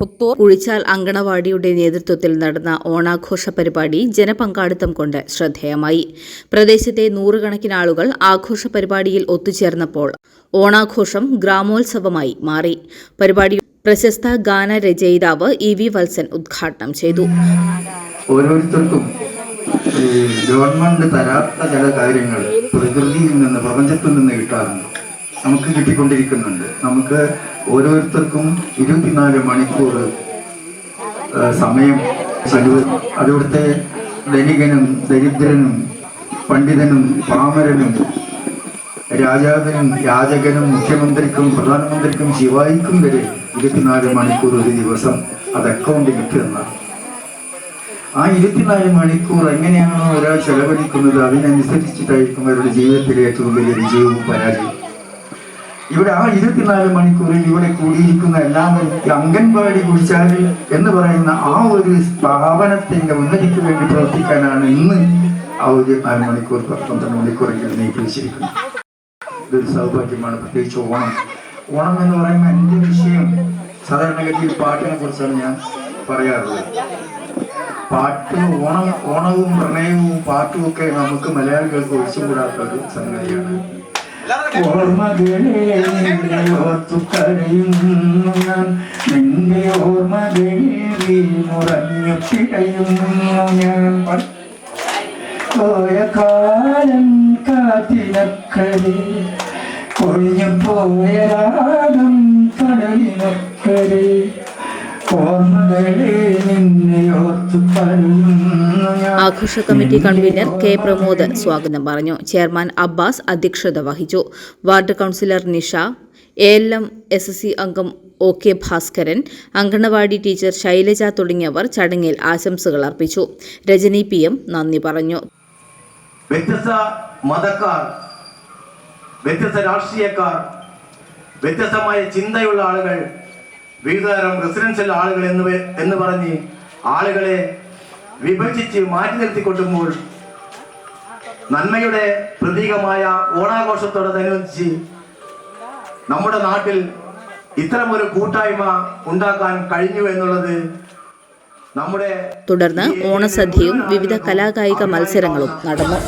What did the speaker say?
പുത്തൂർ ഉഴിച്ചാൽ അങ്കണവാടിയുടെ നേതൃത്വത്തിൽ നടന്ന ഓണാഘോഷ പരിപാടി ജനപങ്കാളിത്തം കൊണ്ട് ശ്രദ്ധേയമായി. പ്രദേശത്തെ നൂറുകണക്കിന് ആളുകൾ ആഘോഷ പരിപാടിയിൽ ഒത്തുചേർന്നപ്പോൾ ഓണാഘോഷം ഗ്രാമോത്സവമായി മാറി. പരിപാടി പ്രശസ്ത ഗാന രചയിതാവ് ഇ വി വത്സൻ ഉദ്ഘാടനം ചെയ്തു. ഓരോരുത്തർക്കും ഗവൺമെന്റ് തരാത്ത ചില കാര്യങ്ങൾ പ്രകൃതി പ്രപഞ്ചത്തിൽ നിന്ന് കിട്ടാറുണ്ട് നമുക്ക് കിട്ടിക്കൊണ്ടിരിക്കുന്നുണ്ട്. നമുക്ക് ഓരോരുത്തർക്കും ഇരുപത്തിനാല് മണിക്കൂർ സമയം ചെലവ്. അതിവിടുത്തെ ധനികനും ദരിദ്രനും പണ്ഡിതനും പാമരനും രാജാവിനും യാചകനും മുഖ്യമന്ത്രിക്കും പ്രധാനമന്ത്രിക്കും ശിവായിക്കും വരെ ഇരുപത്തിനാല് മണിക്കൂർ ഒരു ദിവസം അത് അക്കൗണ്ടിൽ കിട്ടുന്നതാണ് ആ ഇരുപത്തിനാല് മണിക്കൂർ എങ്ങനെയാണോ ഒരാൾ ചെലവഴിക്കുന്നത് അതിനനുസരിച്ചിട്ടായിരിക്കും അവരുടെ ജീവിതത്തിലെ ഏറ്റവും വലിയ വിജയവും പരാജയവും. ഇവിടെ ആ ഇരുപത്തിനാല് മണിക്കൂറിൽ ഇവിടെ കൂടിയിരിക്കുന്ന എല്ലാവരും അംഗൻവാടി കുടിച്ചാൽ എന്ന് പറയുന്ന ആ ഒരു സ്ഥാപനത്തിന്റെ ഉന്നതിക്ക് വേണ്ടി പ്രവർത്തിക്കാനാണ് ഇന്ന് ആ ഒരു നാല് മണിക്കൂർ പത്തൊമ്പത് മണിക്കൂറെങ്കിലും നീക്കിവെച്ചിരിക്കുന്നത് ഇതൊരു സൗഭാഗ്യമാണ് പ്രത്യേകിച്ച് ഓണം. ഓണം എന്ന് പറയുമ്പോൾ എന്റെ വിഷയം സാധാരണഗതിയിൽ പാട്ടിനെ കുറിച്ചാണ് ഞാൻ പറയാറുള്ളത്. പാട്ട് ഓണം ഓണവും പ്രണയവും പാട്ടും ഒക്കെ നമുക്ക് മലയാളികൾക്ക് ഒഴിച്ചുകൂടാത്ത ഒരു സംഗതിയാണ്. ഓർമ്മകളെ കൊഴിഞ്ഞു പോയ രാഗം കടലിനക്കരെ ആഘോഷ കമ്മിറ്റി കൺവീനർ കെ പ്രമോദ് സ്വാഗതം പറഞ്ഞു. ചെയർമാൻ അബ്ബാസ് അധ്യക്ഷത വഹിച്ചു. Ward councillor Nisha A L M S S C അംഗം O K Bhaskaran anganwadi teacher Shailaja തുടങ്ങിയവർ ചടങ്ങിൽ ആശംസകൾ അർപ്പിച്ചു. രജനി പി എം നന്ദി പറഞ്ഞു. വ്യത്യസ്ത മതക്കാർ വ്യത്യസ്ത രാഷ്ട്രീയക്കാർ വ്യത്യസ്തമായ ചിന്തയുള്ള ആളുകൾ വിവിധതരം റെസിഡൻഷ്യൽ ആളുകൾ എന്ന് എന്ന് പറഞ്ഞ് ആളുകളെ വിഭജിച്ച് മാറ്റി നിർത്തിക്കൊട്ടുമ്പോൾ നന്മയുടെ പ്രതീകമായ ഓണാഘോഷത്തോടനുബന്ധിച്ച് നമ്മുടെ നാട്ടിൽ ഇത്തരമൊരു കൂട്ടായ്മ ഉണ്ടാക്കാൻ കഴിഞ്ഞു എന്നുള്ളത് നമ്മുടെ തുടർന്ന് ഓണസദ്യയും വിവിധ കലാകായിക മത്സരങ്ങളും നടന്നു.